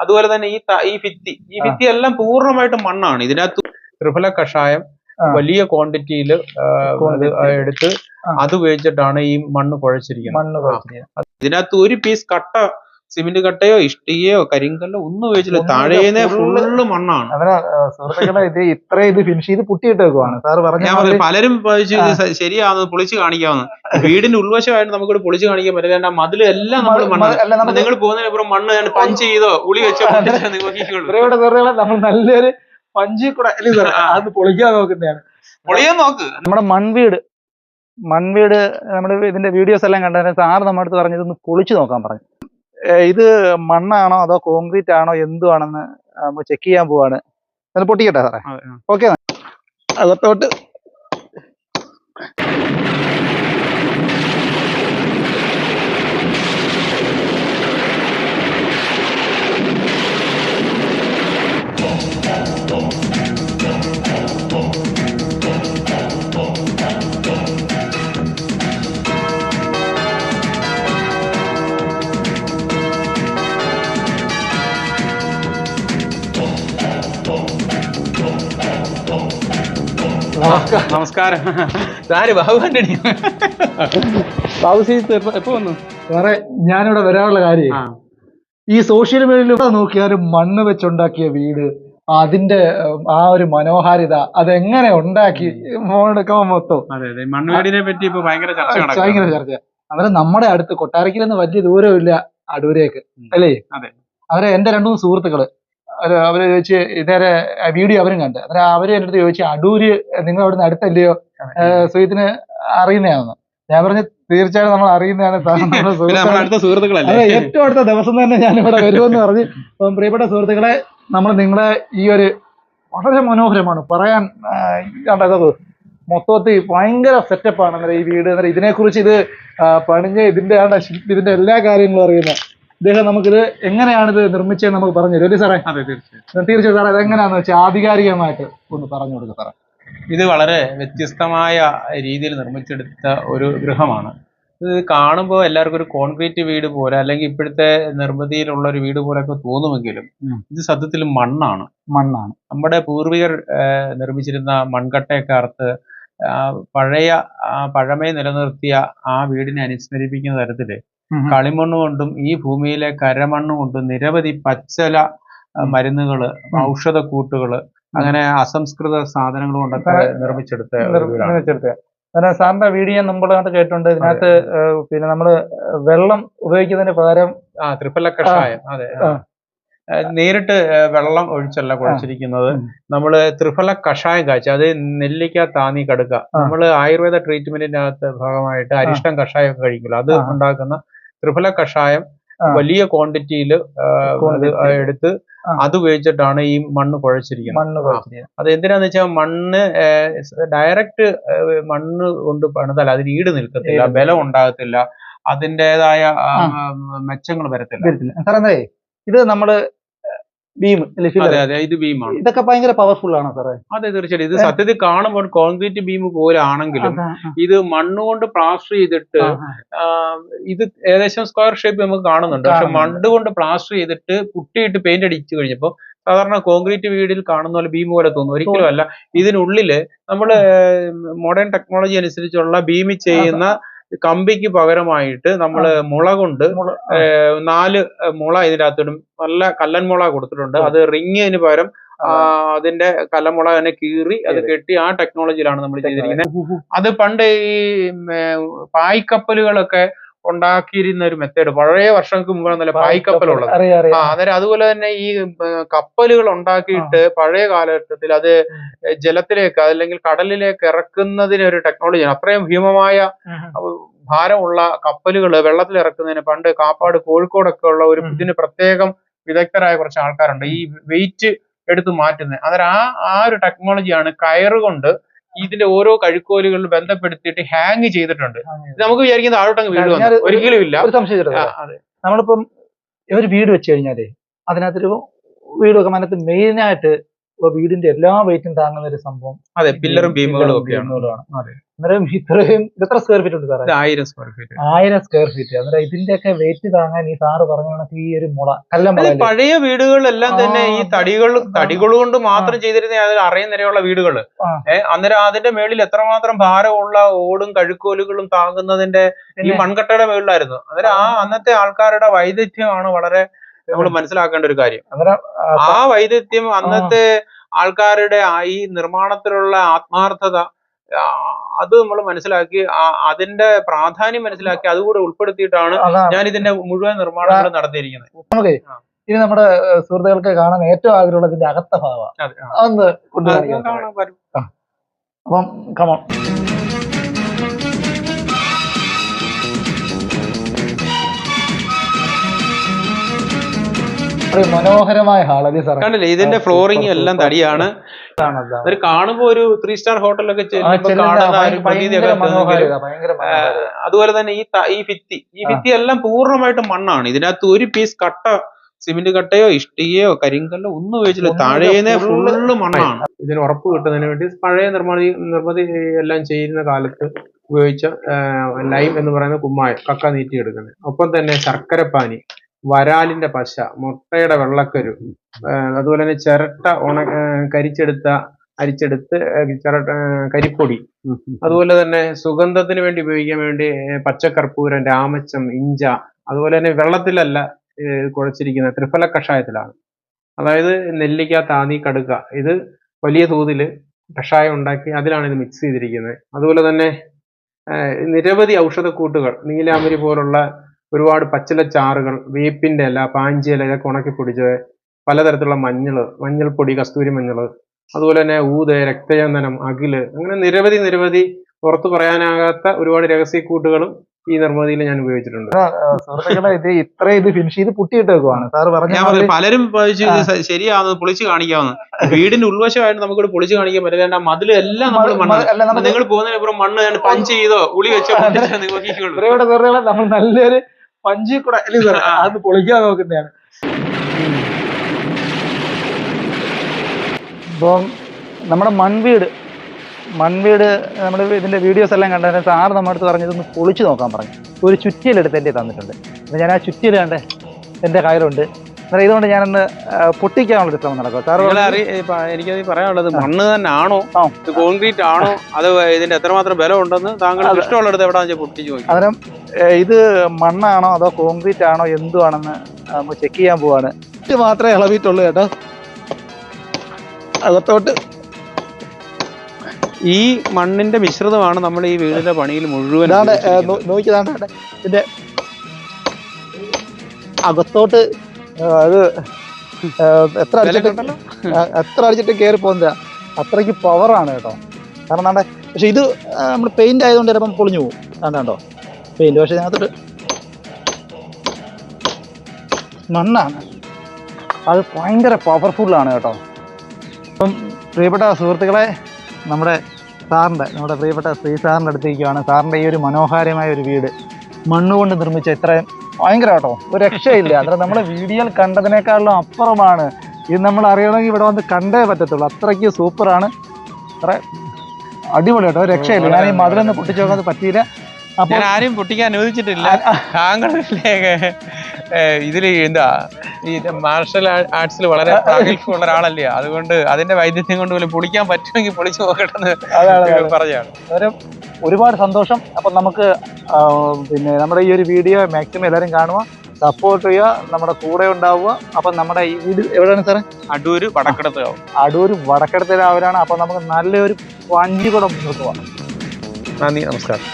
അതുപോലെ തന്നെ ഈ ഈ ഭിത്തി. ഈ ഭിത്തി എല്ലാം പൂർണമായിട്ടും മണ്ണാണ്. ഇതിനകത്ത് ത്രിഫല കഷായം വലിയ ക്വാണ്ടിറ്റിയിൽ എടുത്ത് അത് ഉപയോഗിച്ചിട്ടാണ് ഈ മണ്ണ് കുഴച്ചിരിക്കുന്നത്. മണ്ണ് കുഴച്ചിരിക്കുന്നത്. ഇതിനകത്ത് ഒരു പീസ് കട്ട സിമെന്റ് കട്ടയോ ഇഷ്ടികയോ കരിങ്കല്ലോ ഒന്നും ഉപയോഗിച്ചില്ല. താഴേനെ full- ഫുള്ള് മണ്ണാണ്. സുഹൃത്തുക്കളെ ഇത് ഇത്ര ഇത് ഫിനിഷ് ചെയ്ത് പുട്ടിയിട്ട് വെക്കുവാണ് സാർ പറഞ്ഞ ഞാൻ പലരും ശരിയാണ് ശരിയാവുന്നത് പൊളിച്ച് കാണിക്കാവുന്ന വീടിന്റെ ഉൾവശമായിട്ട് നമുക്കിവിടെ പൊളിച്ച് കാണിക്കാൻ പറ്റില്ല. മതിൽ മതിൽ എല്ലാം നമ്മൾ മണ്ണ് മണ്ണാണ്. നിങ്ങൾ പോകുന്നതിന് അപ്പുറം മണ്ണ് ഞാൻ പഞ്ച് ചെയ്തോ ഉളി വെച്ചോ സുഹൃത്തുക്കളെ നമ്മൾ നല്ലൊരു പഞ്ചി കൂടെ അല്ലേ സാർ അത് പൊളിക്കാൻ നോക്കുന്നതാണ്. പൊളിയാൻ നോക്ക്. നമ്മുടെ മൺവീട് മൺവീട് നമ്മുടെ ഇതിന്റെ വീഡിയോസ് എല്ലാം കണ്ടതിന് സാറ് നമ്മുടെ അടുത്ത് പറഞ്ഞു ഇതൊന്ന് പൊളിച്ചു നോക്കാൻ പറഞ്ഞു. ഇത് മണ്ണാണോ അതോ കോൺക്രീറ്റ് ആണോ എന്തുവാണെന്ന് ചെക്ക് ചെയ്യാൻ പോവാണ്. അത് പൊട്ടിക്കട്ടെ സാറേ. ഓക്കെ അകത്തോട്ട്. നമസ്കാരം. സാര് ബാബു ആന്റണി ബാബു സീസ് എപ്പോ എപ്പോ വന്നു? സാറേ ഞാനിവിടെ വരാനുള്ള കാര്യം. ഈ സോഷ്യൽ മീഡിയയിൽ നോക്കിയാൽ മണ്ണ് വെച്ചുണ്ടാക്കിയ വീട് അതിന്റെ ആ ഒരു മനോഹാരിത അതെങ്ങനെ ഉണ്ടാക്കി ഫോൺ എടുക്കുമ്പോൾ മൊത്തം? അതെ അതെ. മണ്ണുവീടിനെ പറ്റി ഇപ്പൊ ഭയങ്കര ചർച്ച ഭയങ്കര ചർച്ച. അവരെ നമ്മുടെ അടുത്ത് കൊട്ടാരക്കിൽ നിന്ന് വലിയ ദൂരമില്ല അടൂരേക്ക്. അല്ലേ? അതെ. അവരെ എന്റെ രണ്ടു മൂന്ന് സുഹൃത്തുക്കൾ അവർ ചോദിച്ച് നേരെ വീഡിയോ അവരും കണ്ട്. അന്നേരം അവർ എന്റെ അടുത്ത് ചോദിച്ചു അടൂര് നിങ്ങൾ അവിടുന്ന് അടുത്തല്ലയോ സുഹൃത്തിന് അറിയുന്നതാണെന്ന്. ഞാൻ പറഞ്ഞു തീർച്ചയായും നമ്മൾ അറിയുന്നതാണ് അതെ ഏറ്റവും അടുത്ത ദിവസം തന്നെ ഞാൻ ഇവിടെ വരുമെന്ന് പറഞ്ഞ് അപ്പം പ്രിയപ്പെട്ട സുഹൃത്തുക്കളെ നമ്മൾ നിങ്ങളെ ഈ ഒരു വളരെ മനോഹരമാണ് പറയാൻ കണ്ടത്. മൊത്തത്തിൽ ഭയങ്കര സെറ്റപ്പാണ് അന്നേരം ഈ വീട്. അന്നേരം ഇതിനെക്കുറിച്ച് ഇത് പണിഞ്ഞ് ഇതിന്റെ ആണ് ശില്പി എല്ലാ കാര്യങ്ങളും അറിയുന്നത്. ഇദ്ദേഹം നമുക്കിത് എങ്ങനെയാണ് ഇത് നിർമ്മിച്ചതെന്ന് നമുക്ക് പറഞ്ഞു തരും. സാറേ? അതെ തീർച്ചയായും. തീർച്ചയായും സാറേ അതെങ്ങനെയാണെന്ന് വെച്ചാൽ ആധികാരികമായിട്ട് ഒന്ന് പറഞ്ഞു കൊടുക്കുക സാറേ. ഇത് വളരെ വ്യത്യസ്തമായ രീതിയിൽ നിർമ്മിച്ചെടുത്ത ഒരു ഗൃഹമാണ്. ഇത് കാണുമ്പോൾ എല്ലാവർക്കും ഒരു കോൺക്രീറ്റ് വീട് പോലെ അല്ലെങ്കിൽ ഇപ്പോഴത്തെ നിർമ്മിതിയിലുള്ള ഒരു വീട് പോലെയൊക്കെ തോന്നുമെങ്കിലും ഇത് സത്യത്തിൽ മണ്ണാണ്. മണ്ണാണ്. നമ്മുടെ പൂർവികർ നിർമ്മിച്ചിരുന്ന മൺകട്ടയൊക്കെ അറുത്ത് പഴയ പഴമയെ നിലനിർത്തിയ ആ വീടിനെ അനുസ്മരിപ്പിക്കുന്ന തരത്തിൽ. കളിമണ്ണ് കൊണ്ടും ഈ ഭൂമിയിലെ കരമണ്ണ് കൊണ്ടും നിരവധി പച്ചല മരുന്നുകൾ. ഔഷധക്കൂട്ടുകൾ അങ്ങനെ അസംസ്കൃത സാധനങ്ങൾ കൊണ്ടൊക്കെ നിർമ്മിച്ചെടുത്ത കാരണം സാറിന്റെ വീഡിയോ ഞാൻ മുമ്പിനകത്ത് കേട്ടിട്ടുണ്ട്. ഇതിനകത്ത് പിന്നെ നമ്മൾ വെള്ളം ഉപയോഗിക്കുന്നതിന് പകരം ആ ത്രിഫല കഷായം അതെ നേരിട്ട് വെള്ളം ഒഴിച്ചല്ല കുഴച്ചിരിക്കുന്നത്. നമ്മൾ നമ്മൾ ത്രിഫല കഷായം കാച്ചി അത് നെല്ലിക്ക താന്നി കടുക്ക. നമ്മൾ നമ്മൾ ആയുർവേദ ട്രീറ്റ്മെന്റിന്റെ അകത്ത് ഭാഗമായിട്ട് അരിഷ്ടം കഷായം ഒക്കെ കഴിക്കുമല്ലോ. അത് ഉണ്ടാക്കുന്ന ത്രിഫല കഷായം വലിയ ക്വാണ്ടിറ്റിയിൽ എടുത്ത്. അത് ഉപയോഗിച്ചിട്ടാണ് ഈ മണ്ണ് കുഴച്ചിരിക്കുന്നത്. അത് എന്തിനാന്ന് വെച്ചാൽ മണ്ണ് ഡയറക്റ്റ് മണ്ണ് കൊണ്ട് പണിതാൽ അതിന് ഈട് നിൽക്കത്തില്ല ബലം ഉണ്ടാകത്തില്ല അതിന്റെതായ മെച്ചങ്ങൾ വരത്തില്ല. സാറേ ഇത് നമ്മൾ ബീം അതെ അതെ ഇത് ബീമാണ് ഇതൊക്കെ ഭയങ്കര പവർഫുൾ ആണ് സാറേ? അതെ തീർച്ചയായിട്ടും. ഇത് സത്യത്തിൽ കാണുമ്പോൾ കോൺക്രീറ്റ് ബീം പോലാണെങ്കിലും ഇത് മണ്ണുകൊണ്ട് പ്ലാസ്റ്റർ ചെയ്തിട്ട് ഇത് ഏകദേശം സ്ക്വയർ ഷേപ്പ് നമുക്ക് കാണുന്നുണ്ട്. പക്ഷെ മണ്ണ് കൊണ്ട് പ്ലാസ്റ്റർ ചെയ്തിട്ട് പുട്ടിയിട്ട് പെയിന്റ് അടിച്ചു കഴിഞ്ഞപ്പോൾ സാധാരണ കോൺക്രീറ്റ് വീടിൽ കാണുന്ന പോലെ ബീം പോലെ തോന്നും. ഒരിക്കലും അല്ല. ഇതിനുള്ളിൽ നമ്മൾ മോഡേൺ ടെക്നോളജി അനുസരിച്ചുള്ള ബീമി ചെയ്യുന്ന കമ്പിക്ക് പകരമായിട്ട് നമ്മൾ മുള കൊണ്ട് നാല് മുള ഇതിനകത്തിടും. നല്ല കല്ലൻ മുള കൊടുത്തിട്ടുണ്ട് അത് റിങ്ങിന് പകരം അതിന്റെ കലമുള തന്നെ കീറി അത് കെട്ടി ആ ടെക്നോളജിയിലാണ് നമ്മൾ ചെയ്തിരിക്കുന്നത്. അത് പണ്ട് ഈ പായ്ക്കപ്പലുകളൊക്കെ ഉണ്ടാക്കിയിരുന്ന ഒരു മെത്തേഡ് പഴയ വർഷങ്ങൾക്ക് മുമ്പാണ് നല്ല പായ്ക്കപ്പലുള്ളത്. ആ അന്നേരം അതുപോലെ തന്നെ ഈ കപ്പലുകൾ ഉണ്ടാക്കിയിട്ട് പഴയ കാലഘട്ടത്തിൽ അത് ജലത്തിലേക്ക് അല്ലെങ്കിൽ കടലിലേക്ക് ഇറക്കുന്നതിന് ഒരു ടെക്നോളജിയാണ് അത്രയും ഭീമമായ ഭാരമുള്ള കപ്പലുകൾ വെള്ളത്തിൽ ഇറക്കുന്നതിന് പണ്ട് കാപ്പാട് കോഴിക്കോടൊക്കെ ഉള്ള ഒരു. ഇതിന് പ്രത്യേകം വിദഗ്ധരായ കുറച്ച് ആൾക്കാരുണ്ട്. ഈ വെയിറ്റ് എടുത്ത് മാറ്റുന്നത്. അന്നേരം ആ ആ ഒരു ടെക്നോളജിയാണ് കയറുകൊണ്ട് ഇതിന്റെ ഓരോ കഴുക്കോലുകളിൽ ബന്ധപ്പെടുത്തിയിട്ട് ഹാങ് ചെയ്തിട്ടുണ്ട്. നമുക്ക് വിചാരിക്കുന്ന താഴോട്ടങ്ങ് വീട് ഒരിക്കലും ഇല്ല? നമ്മളിപ്പം ഒരു വീട് വെച്ച് കഴിഞ്ഞാലേ അതിനകത്തൊരു വീടൊക്കെ അതിനകത്ത് മെയിനായിട്ട് വീടിന്റെ എല്ലാ വെയിറ്റും താങ്ങുന്ന ഒരു സംഭവം. അതെ പില്ലറും ബീമുകളും അതെ. അന്നേരം ഇത്രയും ഇത് എത്ര സ്ക്വയർ ഫീറ്റ് ഉണ്ട് സാറേ? ആയിരം സ്ക്വയർ ഫീറ്റ് ആയിരം സ്ക്വയർ ഫീറ്റ് അന്നേരം ഇതിന്റെയൊക്കെ വെയിറ്റ് താങ്ങാൻ ഈ സാറ് പറഞ്ഞ കണക്ക് ഈ ഒരു മുള കല്ല പഴയ വീടുകളിലെല്ലാം തന്നെ ഈ തടികൾ. തടികൾ കൊണ്ട് മാത്രം ചെയ്തിരുന്ന അതിൽ അറിയും നിരയുള്ള വീടുകൾ അന്നേരം അതിന്റെ മേളിൽ എത്രമാത്രം ഭാരമുള്ള ഓടും കഴുക്കോലുകളും താങ്ങുന്നതിന്റെ ഈ മൺകട്ടയുടെ മേളിലായിരുന്നു. അന്നേരം ആ. അന്നത്തെ ആൾക്കാരുടെ വൈദഗ്ധ്യമാണ് വളരെ നമ്മൾ മനസ്സിലാക്കേണ്ട ഒരു കാര്യം. ആ, വൈദഗ്ധ്യം അന്നത്തെ ആൾക്കാരുടെ ഈ നിർമ്മാണത്തിലുള്ള ആത്മാർത്ഥത അത് നമ്മൾ മനസ്സിലാക്കി അതിന്റെ പ്രാധാന്യം മനസ്സിലാക്കി അതുകൂടെ ഉൾപ്പെടുത്തിയിട്ടാണ് ഞാൻ ഇതിന്റെ മുഴുവൻ നിർമ്മാണങ്ങളും നടത്തിയിരിക്കുന്നത്. നമുക്ക് ഇനി നമ്മുടെ സുഹൃത്തുക്കൾക്ക് കാണാൻ ഏറ്റവും ആഗ്രഹമുള്ള ഇതിന്റെ അകത്ത ഭാവം. അതൊന്ന് കൊണ്ടുപോകാൻ. അപ്പം കമോൺ ഒരു മനോഹരമായ ഹാളല്ലേ സാർ കണ്ടില്ലേ ഇതിന്റെ ഫ്ലോറിംഗ് എല്ലാം തടിയാണ്. അതൊരു കാണുമ്പോ ഒരു ത്രീ സ്റ്റാർ ഹോട്ടലൊക്കെ ഒരു അതുപോലെ തന്നെ ഈ ഈ ഭിത്തി. ഈ. ഭിത്തി എല്ലാം പൂർണമായിട്ടും മണ്ണാണ്. ഇതിനകത്ത് ഒരു പീസ് കട്ട സിമെന്റ് കട്ടയോ ഇഷ്ടികയോ കരിങ്കല്ലോ ഒന്നും ഉപയോഗിച്ചില്ല. താഴേനെ ഫുള്ള് മണ്ണാണ്. ഇതിന് ഉറപ്പ് കിട്ടുന്നതിന് വേണ്ടി പഴയ നിർമ്മാതി നിർമ്മിതി എല്ലാം ചെയ്യുന്ന കാലത്ത് ഉപയോഗിച്ച ലൈം എന്ന് പറയുന്ന കുമ്മായം കക്ക നീറ്റിയെടുക്കുന്നത് ഒപ്പം തന്നെ ശർക്കരപ്പാനി. വരാലിന്റെ പശ മുട്ടയുടെ വെള്ളക്കരു അതുപോലെ തന്നെ ചിരട്ട ഉണ കരിച്ചെടുത്ത അരിച്ചെടുത്ത് ചിരട്ട കരിപ്പൊടി. അതുപോലെ തന്നെ സുഗന്ധത്തിന് വേണ്ടി ഉപയോഗിക്കാൻ വേണ്ടി പച്ചക്കർപ്പൂരം രാമച്ചം ഇഞ്ച അതുപോലെ തന്നെ വെള്ളത്തിലല്ല കുഴച്ചിരിക്കുന്ന ത്രിഫല കഷായത്തിലാണ്. അതായത് നെല്ലിക്ക താന്നി കടുക്ക ഇത് വലിയ തോതിൽ കഷായം ഉണ്ടാക്കി അതിലാണ് ഇത് മിക്സ് ചെയ്തിരിക്കുന്നത്. അതുപോലെ തന്നെ നിരവധി ഔഷധക്കൂട്ടുകൾ നീലാമരി പോലുള്ള ഒരുപാട് പച്ചില ചാറുകൾ വേപ്പിന്റെ ഇല പാഞ്ചി ഇല ഇതൊക്കെ ഉണക്കി പൊടിച്ചത് പലതരത്തിലുള്ള മഞ്ഞൾ മഞ്ഞൾപ്പൊടി കസ്തൂരി മഞ്ഞൾ അതുപോലെ തന്നെ ഊത് രക്തചന്ദനം അകിൽ അങ്ങനെ നിരവധി നിരവധി പുറത്തു പറയാനാകാത്ത ഒരുപാട് രഹസ്യക്കൂട്ടുകളും ഈ നിർമ്മിതിയിൽ ഞാൻ ഉപയോഗിച്ചിട്ടുണ്ട്. സുഹൃത്തുക്കളെ ഇത് ഇത്ര ഇത് ഫിനിഷ് ചെയ്ത് പുട്ടിയിട്ട് വെക്കുവാണ് സാറ് പറഞ്ഞ പലരും ശരിയാവുന്നത് പൊളിച്ചു കാണിക്കാവുന്ന. വീടിന്റെ ഉൾവശമായിട്ട് നമുക്കിവിടെ പൊളിച്ചു കാണിക്കാൻ പറ്റില്ല. മതിൽ മതിൽ എല്ലാം നമ്മൾ മണ്ണ് നിങ്ങൾ പോകുന്നതിനപ്പുറം മണ്ണ് പഞ്ച് ചെയ്തോ ഉളി വെച്ചോ പൊട്ടിച്ചോ നിങ്ങൾ നോക്കിക്കോളൂ ഇവരുടെ സുഹൃത്തുക്കളെ നമ്മൾ നല്ലൊരു പഞ്ചി കൂടെ അല്ലേ. അത് പൊളിക്കാൻ നോക്കുന്നതാണ്. ഇപ്പം നമ്മുടെ മൺവീട് മൺവീട് നമ്മൾ ഇതിന്റെ വീഡിയോസ് എല്ലാം കണ്ടതിന് സാറ് നമ്മുടെ അടുത്ത് പറഞ്ഞത് ഒന്ന് പൊളിച്ചു നോക്കാൻ പറഞ്ഞു. ഒരു ചുറ്റിയിലെടുത്ത് എന്റെ തന്നിട്ടുണ്ട്. അപ്പം ഞാൻ ആ ചുറ്റിയിൽ കണ്ടേ എന്റെ കയ്യിലുണ്ട്. അന്നേരം ഇതുകൊണ്ട് ഞാനൊന്ന് പൊട്ടിക്കാനുള്ള ശ്രമം നടക്കും ഇപ്പൊ എനിക്കത് പറയാനുള്ളത് മണ്ണ് തന്നെ ആണോ. ഇത് കോൺക്രീറ്റ് ആണോ? അത് ഇതിന്റെ എത്രമാത്രം ബലം ഉണ്ടെന്ന് താങ്കൾ. ഇഷ്ടമുള്ളിടത്ത് എവിടെ പൊട്ടിച്ചു നോക്കി അന്നേരം ഇത് മണ്ണാണോ അതോ കോൺക്രീറ്റ് ആണോ എന്തുവാണെന്ന് നമുക്ക് ചെക്ക് ചെയ്യാൻ പോവാണ്. ഇത് മാത്രമേ ഇളവിയിട്ടുള്ളൂ കേട്ടോ അകത്തോട്ട്. ഈ മണ്ണിന്റെ മിശ്രിതമാണ് നമ്മൾ ഈ വീടിന്റെ പണിയിൽ മുഴുവൻ നോക്കിയതാണ് ഇതിന്റെ അകത്തോട്ട് അത് എത്ര അടിച്ചിട്ട് എത്ര അടിച്ചിട്ട് കയറി പോകുന്നില്ല. അത്രയ്ക്ക് പവറാണ് കേട്ടോ. കാരണം നമ്മുടെ പക്ഷെ ഇത് നമ്മൾ പെയിന്റ് ആയതുകൊണ്ട് ചിലപ്പം പൊളിഞ്ഞു പോകും. കണ്ടോ പെയിന്റ് പക്ഷെ അതിനകത്തോട്ട് മണ്ണാണ്. അത് ഭയങ്കര പവർഫുള്ളാണ് കേട്ടോ. അപ്പം പ്രിയപ്പെട്ട സുഹൃത്തുക്കളെ നമ്മുടെ സാറിന്റെ നമ്മുടെ പ്രിയപ്പെട്ട ശ്രീ സാറിന്റെ അടുത്തേക്കാണ് സാറിന്റെ ഈ ഒരു മനോഹരമായ ഒരു വീട് മണ്ണുകൊണ്ട് നിർമ്മിച്ച ഇത്രയും ഭയങ്കര കേട്ടോ ഒരു രക്ഷയില്ല. അത്ര നമ്മൾ വീഡിയോയിൽ കണ്ടതിനേക്കാളും അപ്പുറമാണ്. ഇത് നമ്മൾ അറിയണമെങ്കിൽ ഇവിടെ വന്ന് കണ്ടേ പറ്റത്തുള്ളൂ. അത്രയ്ക്ക് സൂപ്പറാണ്. അത്ര അടിപൊളി കേട്ടോ. രക്ഷയില്ല. ഞാൻ ഈ മധുരൊന്ന് പൊട്ടിച്ചു നോക്കാൻ പറ്റിയില്ല. അപ്പോൾ ആരെയും പൊട്ടിക്കാൻ അനുവദിച്ചിട്ടില്ല. താങ്കളുടെ ഇതിൽ എന്താ? ഈ മാർഷൽ ആർട്സിൽ വളരെ പ്രാഗൽഭ്യമുള്ള ഒരാളല്ലേ? അതുകൊണ്ട് അതിന്റെ വൈദ്യത്യം കൊണ്ട് പോലും പൊളിക്കാൻ പറ്റുമെങ്കിൽ പൊളിച്ചു നോക്കട്ടെ എന്ന് പറഞ്ഞാണ് ഒരുപാട് സന്തോഷം. അപ്പം നമുക്ക് പിന്നെ നമ്മുടെ ഈ ഒരു വീഡിയോ മാക്സിമം എല്ലാവരും കാണുക. സപ്പോർട്ട് ചെയ്യുക നമ്മുടെ കൂടെ ഉണ്ടാവുക. അപ്പം നമ്മുടെ ഈ വീട് എവിടെയാണ് സാറേ? അടൂര് വടക്കടത്ത് അടൂർ വടക്കെടുത്ത രാവിലാണ്. അപ്പം നമുക്ക് നല്ലൊരു വഞ്ചി കൂടെ പോകാം നന്ദി നമസ്കാരം.